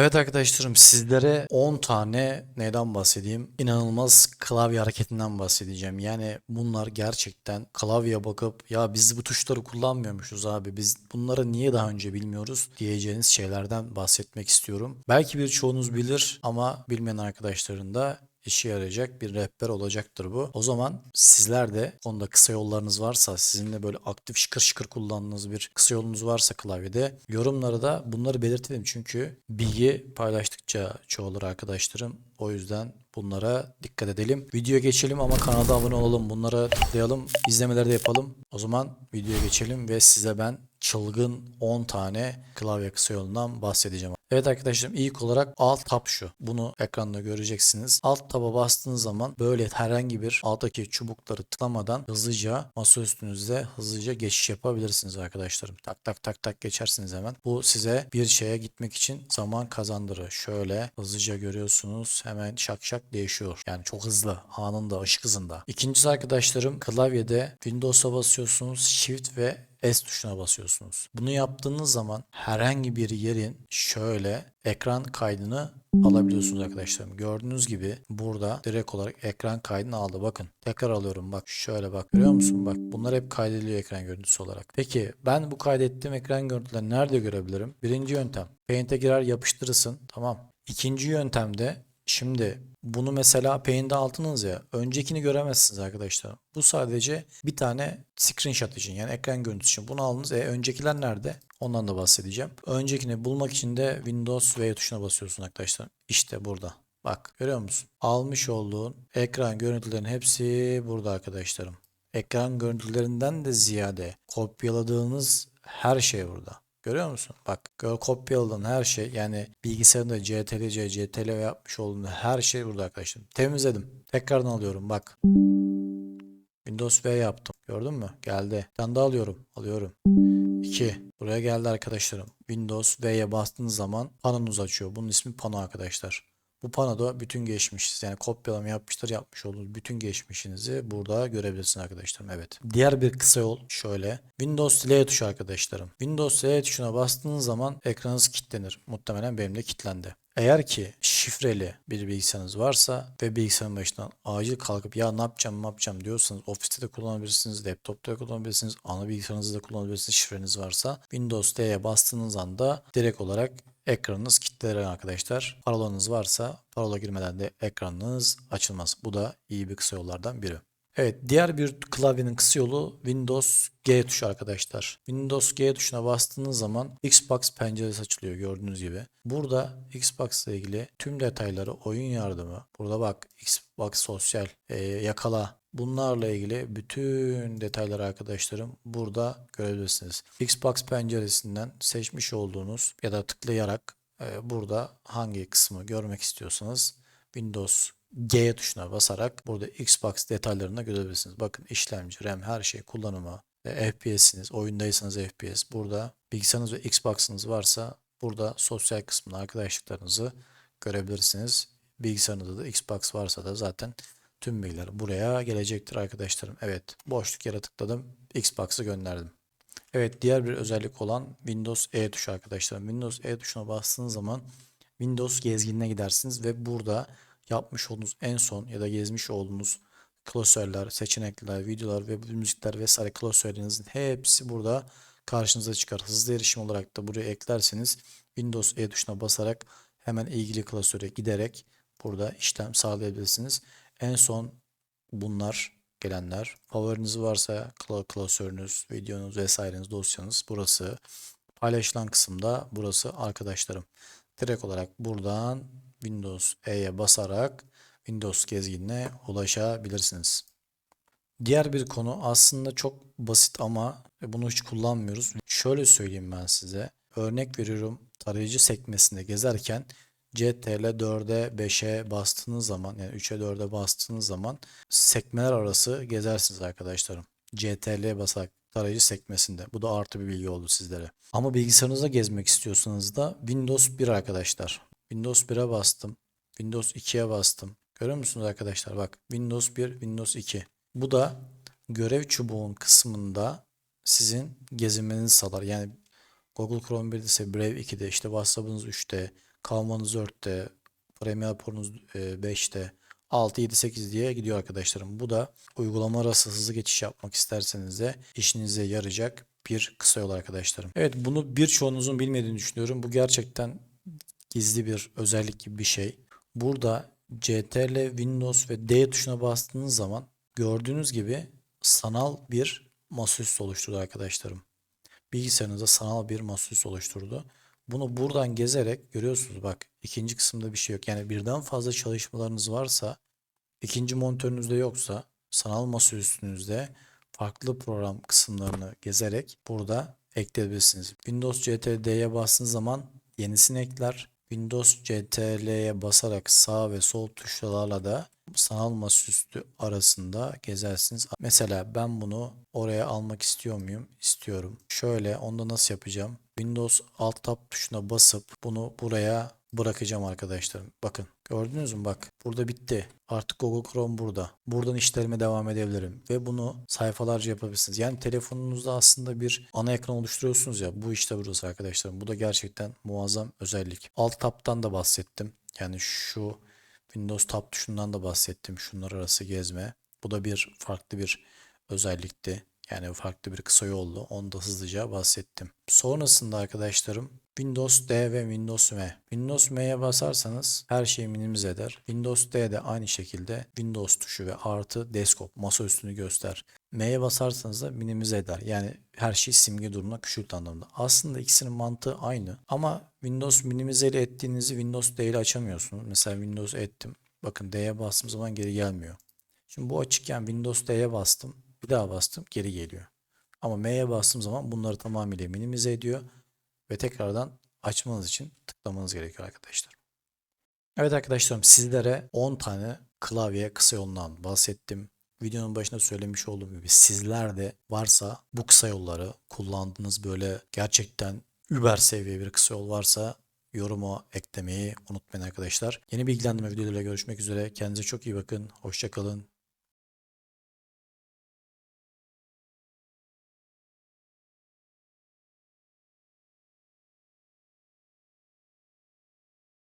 Evet arkadaşlarım sizlere 10 tane neyden bahsedeyim? İnanılmaz klavye hareketinden bahsedeceğim. Yani bunlar gerçekten klavyeye bakıp ya biz bu tuşları kullanmıyormuşuz abi biz bunları niye daha önce bilmiyoruz diyeceğiniz şeylerden bahsetmek istiyorum. Belki birçoğunuz bilir ama bilmeyen arkadaşların da işe yarayacak bir rehber olacaktır bu. O zaman sizler de onda kısa yollarınız varsa, sizin de böyle aktif şıkır şıkır kullandığınız bir kısa yolunuz varsa klavyede yorumlara da bunları belirtelim. Çünkü bilgi paylaştıkça çoğalır arkadaşlarım. O yüzden bunlara dikkat edelim. Videoya geçelim ama kanala abone olalım. Bunlara tıklayalım. izlemeleri de yapalım. O zaman videoya geçelim ve size ben çılgın 10 tane klavye kısa yolundan bahsedeceğim. Evet arkadaşlarım ilk olarak alt tab şu. Bunu ekranda göreceksiniz. Alt taba bastığınız zaman böyle herhangi bir alttaki çubukları tıklamadan hızlıca masa üstünüzde hızlıca geçiş yapabilirsiniz arkadaşlarım. Tak tak tak tak geçersiniz hemen. Bu size bir şeye gitmek için zaman kazandırır. Şöyle hızlıca görüyorsunuz hemen şak şak değişiyor. Yani çok hızlı anında ışık hızında. İkincisi arkadaşlarım klavyede Windows'a basıyorsunuz Shift ve S tuşuna basıyorsunuz. Bunu yaptığınız zaman herhangi bir yerin şöyle ekran kaydını alabiliyorsunuz arkadaşlarım. Gördüğünüz gibi burada direkt olarak ekran kaydını aldı. Bakın tekrar alıyorum bak şöyle bak görüyor musun? Bak bunlar hep kaydediliyor ekran görüntüsü olarak. Peki ben bu kaydettiğim ekran görüntüleri nerede görebilirim? Birinci yöntem Paint'e girer yapıştırırsın tamam. İkinci yöntemde Şimdi bunu mesela Paint'e altınız ya öncekini göremezsiniz arkadaşlar. Bu sadece bir tane screenshot için yani ekran görüntüsü için bunu aldınız. E öncekiler nerede? Ondan da bahsedeceğim. Öncekini bulmak için de Windows V tuşuna basıyorsun arkadaşlar. İşte burada. Bak görüyor musun? Almış olduğun ekran görüntülerin hepsi burada arkadaşlarım. Ekran görüntülerinden de ziyade kopyaladığınız her şey burada. Görüyor musun? Bak kopyaladığın her şey yani bilgisayarında CTRL-C, CTRL yapmış olduğun her şey burada arkadaşlar. Temizledim. Tekrardan alıyorum bak. Windows V yaptım. Gördün mü? Geldi. Bir tane daha alıyorum. Alıyorum. 2. Buraya geldi arkadaşlarım. Windows V'ye bastığınız zaman panonuz açıyor. Bunun ismi pano arkadaşlar. Bu panoda bütün geçmiş yani kopyalama yapmıştır yapmış olduğunuz bütün geçmişinizi burada görebilirsiniz arkadaşlarım. Evet. Diğer bir kısa yol şöyle. Windows L tuşu arkadaşlarım. Windows L tuşuna bastığınız zaman ekranınız kilitlenir. Muhtemelen benim de kilitlendi. Eğer ki şifreli bir bilgisayarınız varsa ve bilgisayarın başından acil kalkıp ya ne yapacağım ne yapacağım diyorsanız ofiste de kullanabilirsiniz, laptopta da kullanabilirsiniz, ana bilgisayarınızda da kullanabilirsiniz şifreniz varsa Windows D'ye bastığınız anda direkt olarak ekranınız kilitlenir arkadaşlar. Parolanız varsa parola girmeden de ekranınız açılmaz. Bu da iyi bir kısa yollardan biri. Evet, diğer bir klavyenin kısa yolu Windows G tuşu arkadaşlar. Windows G tuşuna bastığınız zaman Xbox penceresi açılıyor gördüğünüz gibi. Burada Xbox ile ilgili tüm detayları oyun yardımı. Burada bak Xbox sosyal e, yakala Bunlarla ilgili bütün detayları arkadaşlarım burada görebilirsiniz. Xbox penceresinden seçmiş olduğunuz ya da tıklayarak e, burada hangi kısmı görmek istiyorsanız Windows G tuşuna basarak burada Xbox detaylarını görebilirsiniz. Bakın işlemci, RAM, her şey kullanımı, e, FPS'iniz, oyundaysanız FPS. Burada bilgisayarınız ve Xbox'ınız varsa burada sosyal kısmında arkadaşlıklarınızı görebilirsiniz. Bilgisayarınızda da Xbox varsa da zaten tüm bilgiler buraya gelecektir arkadaşlarım. Evet boşluk yere tıkladım. Xbox'ı gönderdim. Evet diğer bir özellik olan Windows E tuşu arkadaşlar. Windows E tuşuna bastığınız zaman Windows gezginine gidersiniz ve burada yapmış olduğunuz en son ya da gezmiş olduğunuz klasörler, seçenekler, videolar ve müzikler vesaire klasörlerinizin hepsi burada karşınıza çıkar. Hızlı erişim olarak da buraya eklerseniz Windows E tuşuna basarak hemen ilgili klasöre giderek burada işlem sağlayabilirsiniz. En son bunlar gelenler. Favoriniz varsa kla- klasörünüz, videonuz vesaireniz, dosyanız burası. Paylaşılan kısımda burası arkadaşlarım. Direkt olarak buradan Windows E'ye basarak Windows gezginine ulaşabilirsiniz. Diğer bir konu aslında çok basit ama bunu hiç kullanmıyoruz. Şöyle söyleyeyim ben size. Örnek veriyorum tarayıcı sekmesinde gezerken CTRL 4'e 5'e bastığınız zaman yani 3'e 4'e bastığınız zaman sekmeler arası gezersiniz arkadaşlarım. CTRL'ye basarak tarayıcı sekmesinde. Bu da artı bir bilgi oldu sizlere. Ama bilgisayarınızda gezmek istiyorsanız da Windows 1 arkadaşlar. Windows 1'e bastım. Windows 2'ye bastım. Görüyor musunuz arkadaşlar? Bak Windows 1, Windows 2. Bu da görev çubuğun kısmında sizin gezinmenizi sağlar. Yani Google Chrome 1'de ise Brave 2'de, işte WhatsApp'ınız 3'te, Canva'nız 4'te, Premiere Pro'nuz e, 5'te, 6, 7, 8 diye gidiyor arkadaşlarım. Bu da uygulama arası hızlı geçiş yapmak isterseniz de işinize yarayacak bir kısa yol arkadaşlarım. Evet bunu birçoğunuzun bilmediğini düşünüyorum. Bu gerçekten gizli bir özellik gibi bir şey. Burada CTRL, Windows ve D tuşuna bastığınız zaman gördüğünüz gibi sanal bir masaüstü oluşturdu arkadaşlarım. Bilgisayarınızda sanal bir masaüstü oluşturdu. Bunu buradan gezerek görüyorsunuz bak ikinci kısımda bir şey yok. Yani birden fazla çalışmalarınız varsa ikinci monitörünüzde yoksa sanal masaüstünüzde farklı program kısımlarını gezerek burada ekleyebilirsiniz. Windows CTRL'ye bastığınız zaman yenisini ekler. Windows CTRL'ye basarak sağ ve sol tuşlarla da sanal masaüstü arasında gezersiniz. Mesela ben bunu oraya almak istiyor muyum? İstiyorum. Şöyle onda nasıl yapacağım? Windows Alt Tab tuşuna basıp bunu buraya bırakacağım arkadaşlarım. Bakın gördünüz mü bak burada bitti. Artık Google Chrome burada. Buradan işlerime devam edebilirim ve bunu sayfalarca yapabilirsiniz. Yani telefonunuzda aslında bir ana ekran oluşturuyorsunuz ya bu işte burası arkadaşlarım. Bu da gerçekten muazzam özellik. Alt Tab'tan da bahsettim. Yani şu Windows Tab tuşundan da bahsettim. Şunlar arası gezme. Bu da bir farklı bir özellikti. Yani farklı bir kısa yoldu. Onu da hızlıca bahsettim. Sonrasında arkadaşlarım Windows D ve Windows M. Windows M'ye basarsanız her şeyi minimize eder. Windows D de aynı şekilde Windows tuşu ve artı desktop masa üstünü göster. M'ye basarsanız da minimize eder. Yani her şey simge durumuna küçült anlamında. Aslında ikisinin mantığı aynı. Ama Windows minimize ile ettiğinizi Windows D ile açamıyorsunuz. Mesela Windows ettim. Bakın D'ye bastığım zaman geri gelmiyor. Şimdi bu açıkken Windows D'ye bastım. Bir daha bastım geri geliyor. Ama M'ye bastığım zaman bunları tamamıyla minimize ediyor. Ve tekrardan açmanız için tıklamanız gerekiyor arkadaşlar. Evet arkadaşlarım sizlere 10 tane klavye kısa yolundan bahsettim. Videonun başında söylemiş olduğum gibi sizler de varsa bu kısa yolları kullandığınız böyle gerçekten über seviye bir kısa yol varsa yoruma eklemeyi unutmayın arkadaşlar. Yeni bilgilendirme videolarıyla görüşmek üzere. Kendinize çok iyi bakın. Hoşçakalın.